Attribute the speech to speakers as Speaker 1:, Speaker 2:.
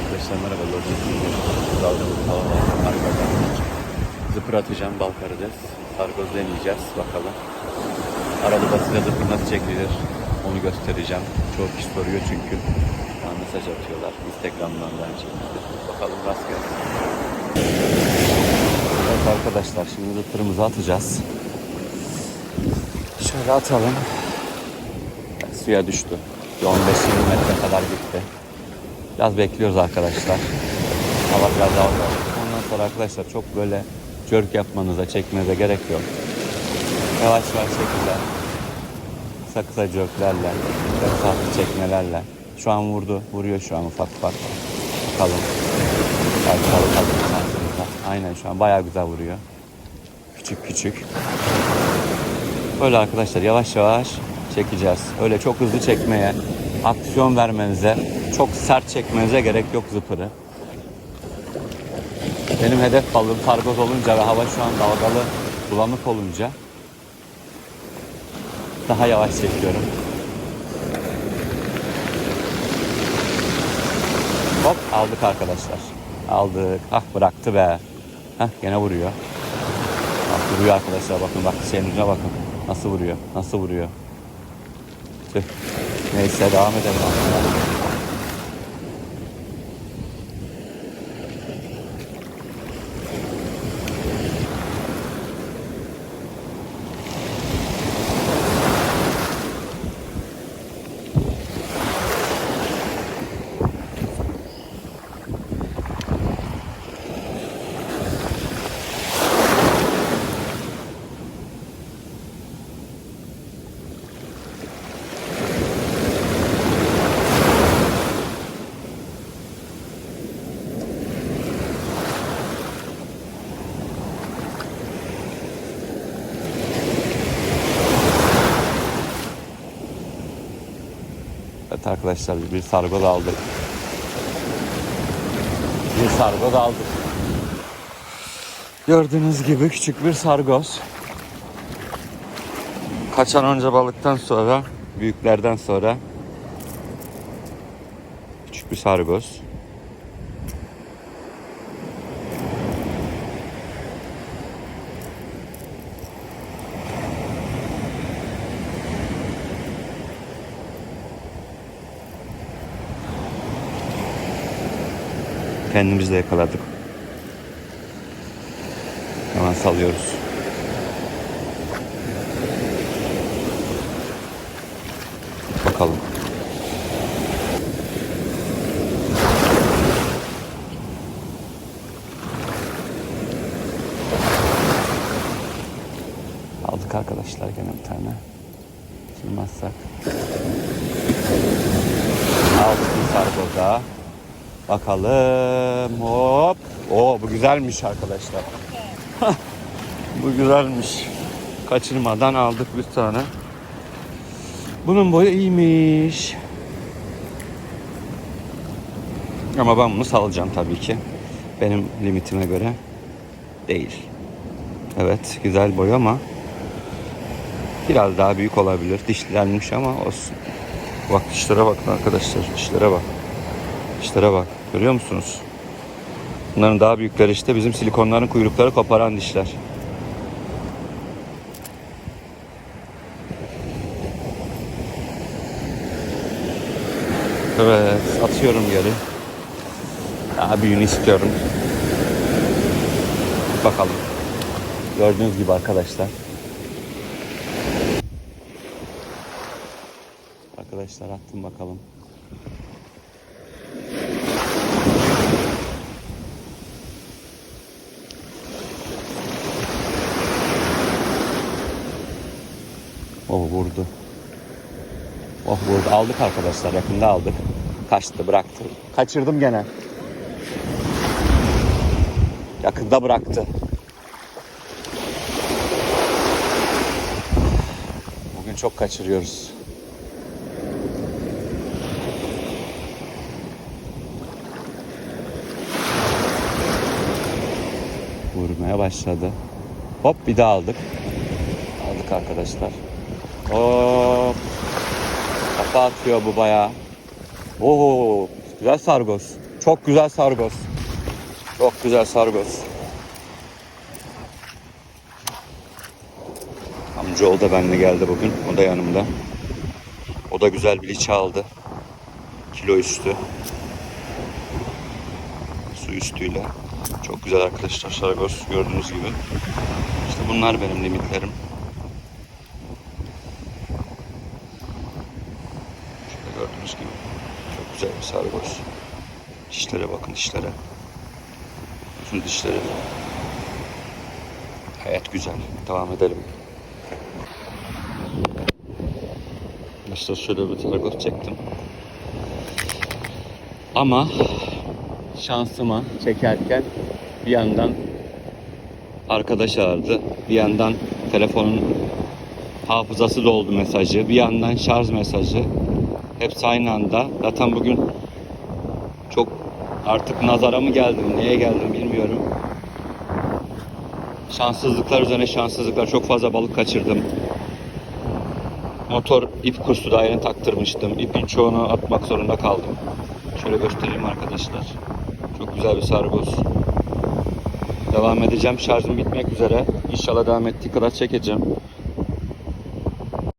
Speaker 1: Arkadaşlar merhaba. Gördüğünüz gibi dalgalı hava var. Arkada. Zıpır atacağım bal karides. Sargoz deneyeceğiz. Bakalım. Aralı basıyla zıpır nasıl çekilir onu göstereceğim. Çoğu kişi soruyor çünkü. Bana mesaj atıyorlar. Instagram'dan da. Bakalım rast gelsin. Evet arkadaşlar şimdi zıpırımızı atacağız. Şöyle atalım. Suya düştü. Bir 15-20 metre kadar gitti. Biraz bekliyoruz arkadaşlar. Hava biraz daha Ondan sonra arkadaşlar çok böyle jerk yapmanıza, çekmenize gerek yok. Yavaş yavaş şekilde kısa jerklerle, hafif çekmelerle. Şu an vurdu, vuruyor şu an ufak ufak. Bakalım. Belki aslında. Aynen şu an bayağı güzel vuruyor. Küçük küçük. Böyle arkadaşlar yavaş yavaş çekeceğiz. Öyle çok hızlı çekmeye, aksiyon vermenize, çok sert çekmenize gerek yok zıpırı. Benim hedef balığım kargoz olunca ve hava şu an dalgalı, bulanık olunca daha yavaş çekiyorum. Hop aldık arkadaşlar. Aldık. Ah bıraktı be. Hah gene vuruyor. Bak vuruyor arkadaşlar bakın bak ucuna bakın. Nasıl vuruyor? Nasıl vuruyor? Tüh. Neyse devam edelim aslında. Evet arkadaşlar bir sargoz aldık. Bir sargoz aldık. Gördüğünüz gibi küçük bir sargoz. Kaçan önce balıktan sonra, büyüklerden sonra küçük bir sargoz. Kendimiz de yakaladık. Hemen salıyoruz. Bakalım. Aldık arkadaşlar gene bir tane. Sığmazsak. Aldık bir sargoz daha. Bakalım. Hop. Oo bu güzelmiş arkadaşlar. bu güzelmiş. Kaçırmadan aldık bir tane. Bunun boyu iyiymiş. Ama ben bunu salacağım tabii ki. Benim limitime göre değil. Evet güzel boy ama biraz daha büyük olabilir. Dişlenmiş ama olsun. Bak dişlere bakın arkadaşlar. Dişlere bak. Dişlere bak. Görüyor musunuz? Bunların daha büyükleri işte bizim silikonların kuyrukları koparan dişler. Evet, atıyorum geri. Daha büyüğünü istiyorum. Bakalım. Gördüğünüz gibi arkadaşlar. Arkadaşlar attım bakalım. Oh vurdu. Oh vurdu. Aldık arkadaşlar. Yakında aldık. Kaçtı bıraktı. Kaçırdım gene. Yakında bıraktı. Bugün çok kaçırıyoruz. Vurmaya başladı. Hop bir daha aldık. Aldık arkadaşlar. Hop. Kafa atıyor bu bayağı. Oo, güzel sargoz. Çok güzel sargoz. Çok güzel sargoz. Amcaoğlu da benimle geldi bugün. O da yanımda. O da güzel bir liçe aldı. Kilo üstü. Su üstüyle. Çok güzel arkadaşlar sargoz gördüğünüz gibi. İşte bunlar benim limitlerim. Şöyle gördüğünüz gibi. Çok güzel bir sargoz. Dişlere bakın dişlere. Bütün dişleri. Hayat güzel. Devam edelim. Arkadaşlar şöyle bir sargoz çektim. Ama şansıma çekerken bir yandan arkadaş aradı. Bir yandan telefonun hafızası doldu mesajı. Bir yandan şarj mesajı. Hepsi aynı anda. Zaten bugün çok artık nazara mı geldim, neye geldim bilmiyorum. Şanssızlıklar üzerine şanssızlıklar. Çok fazla balık kaçırdım. Motor ip kursu da yeni taktırmıştım. İpin çoğunu atmak zorunda kaldım. Şöyle göstereyim arkadaşlar. Çok güzel bir sargoz. Devam edeceğim. Şarjım bitmek üzere. İnşallah devam ettiği kadar çekeceğim.